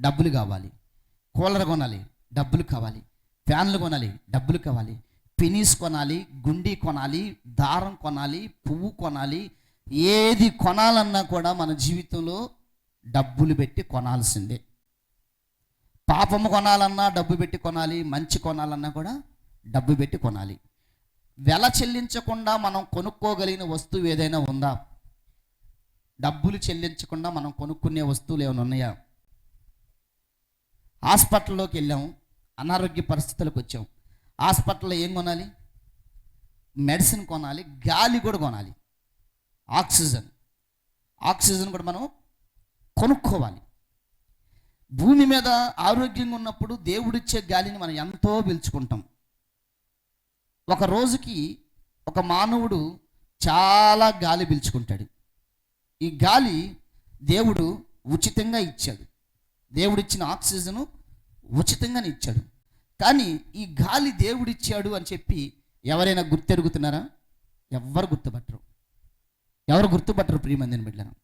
డబ్బులు కావాలి. కూలర్ కొనాలి డబ్బులు కావాలి. ఫ్యాన్లు కొనాలి డబ్బులు కావాలి. పినీస్ కొనాలి గుండి కొనాలి దారం కొనాలి పువ్వు కొనాలి. ఏది కొనాలన్నా కూడా మన జీవితంలో డబ్బులు పెట్టి కొనాల్సిందే. పాపము కొనాలన్నా డబ్బు పెట్టి కొనాలి మంచి కొనాలన్నా కూడా డబ్బు పెట్టి కొనాలి. వెల చెల్లించకుండా మనం కొనుక్కోగలిగిన వస్తువు ఏదైనా ఉందా? డబ్బులు చెల్లించకుండా మనం కొనుక్కునే వస్తువులు ఏమైనా ఉన్నాయా? హాస్పిటల్లోకి వెళ్ళాం. అనారోగ్య పరిస్థితులకు వచ్చాం. హాస్పిటల్లో ఏం కొనాలి? మెడిసిన్ కొనాలి గాలి కూడా కొనాలి. ఆక్సిజన్. ఆక్సిజన్ కూడా మనం కొనుక్కోవాలి. భూమి మీద ఆరోగ్యంగా ఉన్నప్పుడు దేవుడిచ్చే గాలిని మనం ఎంతో పీల్చుకుంటాం. ఒక రోజుకి ఒక మానవుడు చాలా గాలి పీల్చుకుంటాడు. ఈ గాలి దేవుడు ఉచితంగా ఇచ్చాడు. దేవుడిచ్చిన ఆక్సిజను ఉచితంగానే ఇచ్చాడు. కానీ ఈ గాలి దేవుడిచ్చాడు అని చెప్పి ఎవరైనా గుర్తెరుగుతున్నారా? ఎవ్వరు గుర్తుపట్టరు. ఎవరు గుర్తుపట్టరు ప్రియమందిని బిడ్డలను